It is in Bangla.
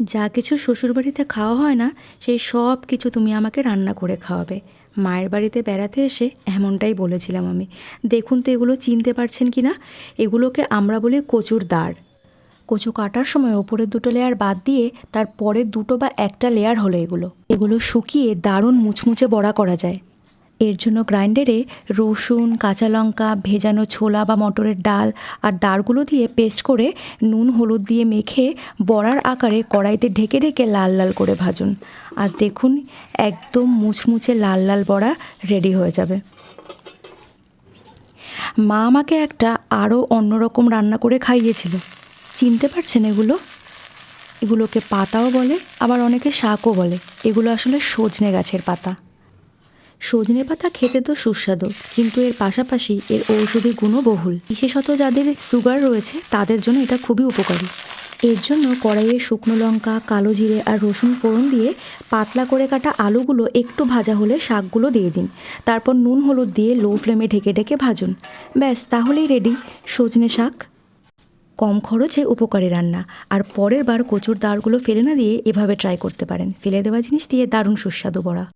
যা কিছু শ্বশুরবাড়িতে খাওয়া হয় না, সেই সব কিছু তুমি আমাকে রান্না করে খাওয়াবে। মায়ের বাড়িতে বেড়াতে এসে এমনটাই বলেছিলাম আমি। দেখুন তো এগুলো চিনতে পারছেন কি না? এগুলোকে আমরা বলি কচুর দাঁড়। কচু কাটার সময় ওপরের দুটো লেয়ার বাদ দিয়ে তার পরের দুটো বা একটা লেয়ার হলো এগুলো। এগুলো শুকিয়ে দারুণ মুচমুচে বড়া করা যায়। এর জন্য গ্রাইন্ডারে রসুন কাঁচা লঙ্কা ভেজানো ছোলা বা মটরের ডাল আর দাঁড়গুলো দিয়ে পেস্ট করে নুন, হলুদ দিয়ে মেখে বড়ার আকারে কড়াইতে ঢেকে ঢেকে লাল লাল করে ভাজুন। আর দেখুন, একদম মুচমুচে লাল লাল বড়া রেডি হয়ে যাবে। মা আমাকে একটা আরও অন্যরকম রান্না করে খাইয়েছিল। চিনতে পারছেন এগুলো? এগুলোকে পাতাও বলে, আবার অনেকে শাকও বলে। এগুলো আসলে সজনে গাছের পাতা। সজনে পাতা খেতে তো সুস্বাদু, কিন্তু এর পাশাপাশি এর ঔষধি গুণও বহুল। বিশেষত যাদের সুগার রয়েছে, তাদের জন্য এটা খুবই উপকারী। এর জন্য কড়াইয়ে শুকনো লঙ্কা, কালো জিরে আর রসুন ফোড়ন দিয়ে পাতলা করে কাটা আলুগুলো একটু ভাজা হলে শাকগুলো দিয়ে দিন। তারপর নুন, হলুদ দিয়ে লো ফ্লেমে ঢেকে ঢেকে ভাজুন। ব্যাস, তাহলেই রেডি সজনে শাক। কম খরচে উপকারী রান্না। আর পরের বার কচুর দাঁড়গুলো ফেলে না দিয়ে এভাবে ট্রাই করতে পারেন। ফেলে দেওয়া জিনিস দিয়ে দারুণ সুস্বাদু বড়া।